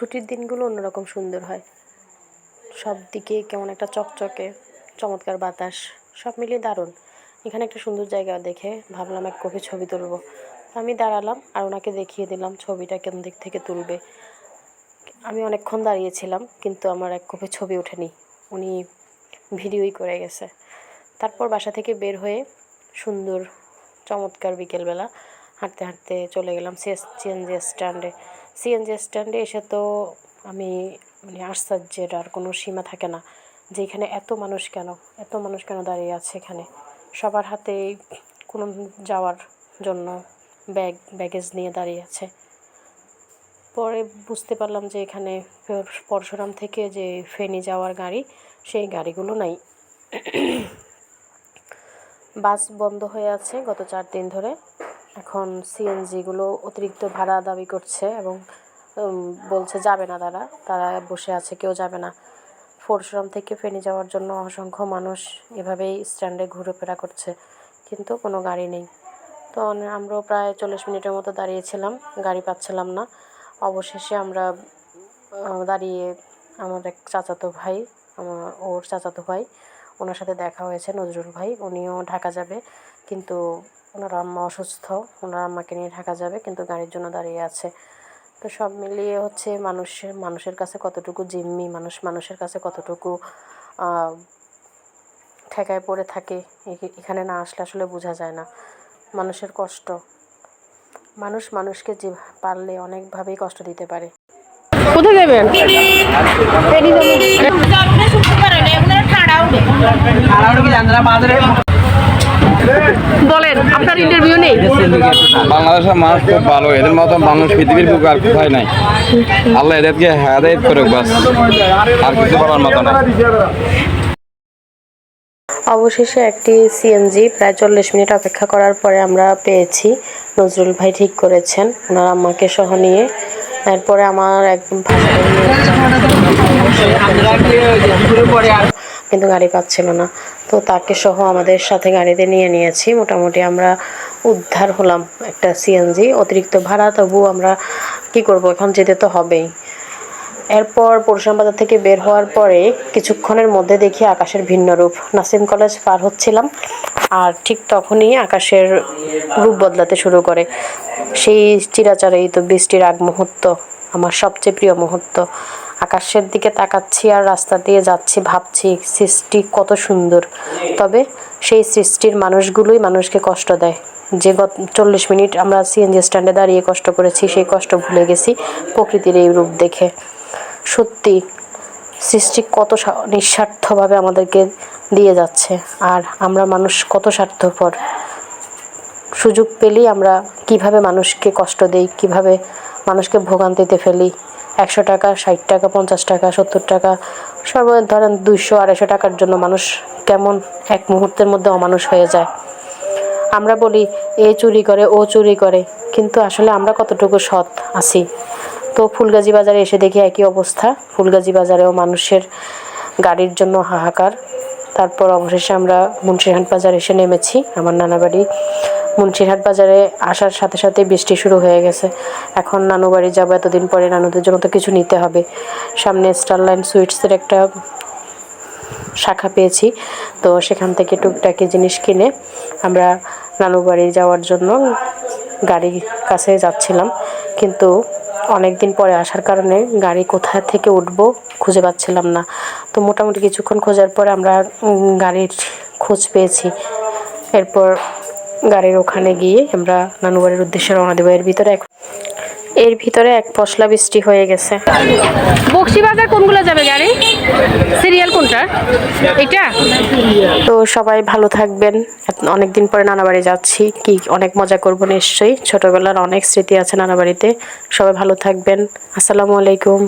ছুটির দিনগুলো অন্যরকম সুন্দর হয়। সব দিকে কেমন একটা চকচকে, চমৎকার বাতাস, সব মিলিয়ে দারুণ। এখানে একটা সুন্দর জায়গা দেখে ভাবলাম এক কপি ছবি তুলব। আমি দাঁড়ালাম আর ওনাকে দেখিয়ে দিলাম ছবিটা কোন দিক থেকে তুলবে। আমি অনেকক্ষণ দাঁড়িয়েছিলাম কিন্তু আমার এক কপি ছবি ওঠেনি। উনি ভিডিওই করে গেছে। তারপর বাসা থেকে বের হয়ে সুন্দর, চমৎকার বিকেলবেলা হাঁটতে হাঁটতে চলে গেলাম সিএনজি স্ট্যান্ডে। সিএনজি স্ট্যান্ডে এসে তো আমি মানে আশ্চর্যের আর কোনো সীমা থাকে না যে এখানে এত মানুষ কেন? এত মানুষ কেন দাঁড়িয়ে আছে এখানে? সবার হাতে কোনো যাওয়ার জন্য ব্যাগ ব্যাগেজ নিয়ে দাঁড়িয়ে আছে। পরে বুঝতে পারলাম যে এখানে পরশুরাম থেকে যে ফেনী যাওয়ার গাড়ি, সেই গাড়িগুলো নাই। বাস বন্ধ হয়ে আছে গত চার দিন ধরে। এখন সিএনজিগুলো অতিরিক্ত ভাড়া দাবি করছে এবং বলছে যাবে না তারা। তারা বসে আছে, কেউ যাবে না। পরশুরাম থেকে ফেনী যাওয়ার জন্য অসংখ্য মানুষ এভাবেই স্ট্যান্ডে ঘুরেফেরা করছে, কিন্তু কোনো গাড়ি নেই। তো আমরাও প্রায় চল্লিশ মিনিটের মতো দাঁড়িয়েছিলাম, গাড়ি পাচ্ছিলাম না। অবশেষে আমরা দাঁড়িয়ে আমার এক চাচাতো ভাই, আমার, ওর চাচাতো ভাই, ওনার সাথে দেখা হয়েছে, নজরুল ভাই। উনিও ঢাকা যাবে। কিন্তু ওনার আম্মা অসুস্থ ওনার আম্মাকে নিয়ে ঢাকা যাবে কিন্তু গাড়ির জন্য দাঁড়িয়ে আছে। তো সব মিলিয়ে হচ্ছে মানুষের মানুষের কাছে কতটুকু জিম্মি মানুষ মানুষের কাছে কতটুকু ঠেকায় পড়ে থাকে এখানে না আসলে আসলে বোঝা যায় না। মানুষের কষ্ট। মানুষ মানুষকে যে পারলে অনেকভাবেই কষ্ট দিতে পারে। কোথায় যাবেন? বলেন আপনার ইন্টারভিউ নেই? বাংলাদেশের মানুষ খুব ভালো এদের মতো মানুষ পৃথিবীর বুকে আর কোথায় নাই। আল্লাহ এদেরকে হেদায়ত করে বাস আর কিছু বলার মতো না অবশেষে একটি সিএনজি প্রায় চল্লিশ মিনিট অপেক্ষা করার পরে আমরা পেয়েছি। নজরুল ভাই ঠিক করেছেন ওনার আম্মাকে সহ নিয়ে। এরপরে আমার একদম কিন্তু গাড়ি পাচ্ছিল না। তো তাকে সহ আমাদের সাথে গাড়িতে নিয়ে নিয়েছি। মোটামুটি আমরা উদ্ধার হলাম একটা সিএনজি অতিরিক্ত ভাড়া। তবু আমরা কি করব? এখন যেতে তো হবেই। এরপর পরশুরাম বাজার থেকে বের হওয়ার পরে কিছুক্ষণের মধ্যে দেখি আকাশের ভিন্ন রূপ। নাসিম কলেজ পার হচ্ছিলাম আর ঠিক তখনই আকাশের রূপ বদলাতে শুরু করে। সেই চিরাচারেই তো বৃষ্টির আগ মুহূর্ত আমার সবচেয়ে প্রিয় মুহূর্ত। আকাশের দিকে তাকাচ্ছি আর রাস্তা দিয়ে যাচ্ছি, ভাবছি সৃষ্টি কত সুন্দর। তবে সেই সৃষ্টির মানুষগুলোই মানুষকে কষ্ট দেয়। যে গত চল্লিশ মিনিট আমরা সিএনজি স্ট্যান্ডে দাঁড়িয়ে কষ্ট করেছি, সেই কষ্ট ভুলে গেছি প্রকৃতির এই রূপ দেখে। সত্যি, সৃষ্টি কত নিঃস্বার্থভাবে আমাদেরকে দিয়ে যাচ্ছে। আর আমরা মানুষ কত স্বার্থপর। সুযোগ পেলেই আমরা কীভাবে মানুষকে কষ্ট দেই, কীভাবে মানুষকে ভোগান্তিতে ফেলি। একশো টাকা, ষাট টাকা, পঞ্চাশ টাকা, সত্তর টাকা সর্ব ধরেন দুইশো, আড়াইশো টাকার জন্য মানুষ কেমন এক মুহূর্তের মধ্যে অমানুষ হয়ে যায়। আমরা বলি, এ চুরি করে, ও চুরি করে, কিন্তু আসলে আমরা কতটুকু সৎ আছি? তো ফুলগাজী বাজারে এসে দেখি একই অবস্থা। ফুলগাজী বাজারেও মানুষের গাড়ির জন্য হাহাকার। তারপর অবশেষে আমরা মুন্সিরহাট বাজার এসে নেমেছি। আমার নানা বাড়ি মুন্সিরহাট বাজারে আসার সাথে সাথে বৃষ্টি শুরু হয়ে গেছে। এখন নানু বাড়ি যাব, এতদিন পরে নানুদের জন্য তো কিছু নিতে হবে। সামনে স্টারলাইন সুইটসের একটা শাখা পেয়েছি, তো সেখান থেকে টুকটাকি জিনিস কিনে আমরা নানু বাড়ি যাওয়ার জন্য গাড়ির কাছে যাচ্ছিলাম। কিন্তু অনেক দিন পরে আসার কারণে গাড়ি কোথা থেকে উঠবো খুঁজে পাচ্ছিলাম না। তো মোটামুটি কিছুক্ষণ খোঁজার পরে আমরা গাড়ির খোঁজ পেয়েছি। এরপর গাড়ির ওখানে গিয়ে আমরা নানু বাড়ির উদ্দেশ্যে রওনা দেবো। এর ভিতরে এক এর ভিতরে এক পশলা বৃষ্টি হয়ে গেছে। বক্সিবাজার কোনগুলো যাবে গাড়ি? সিরিয়াল কোনটা এটা তো সবাই ভালো থাকবেন। অনেক দিন পরে নানা বাড়ি যাচ্ছি। কি অনেক মজা করব নিশ্চয়ই। ছোটবেলার অনেক স্মৃতি আছে নানা বাড়িতে সবাই ভালো থাকবেন। আসসালামু আলাইকুম।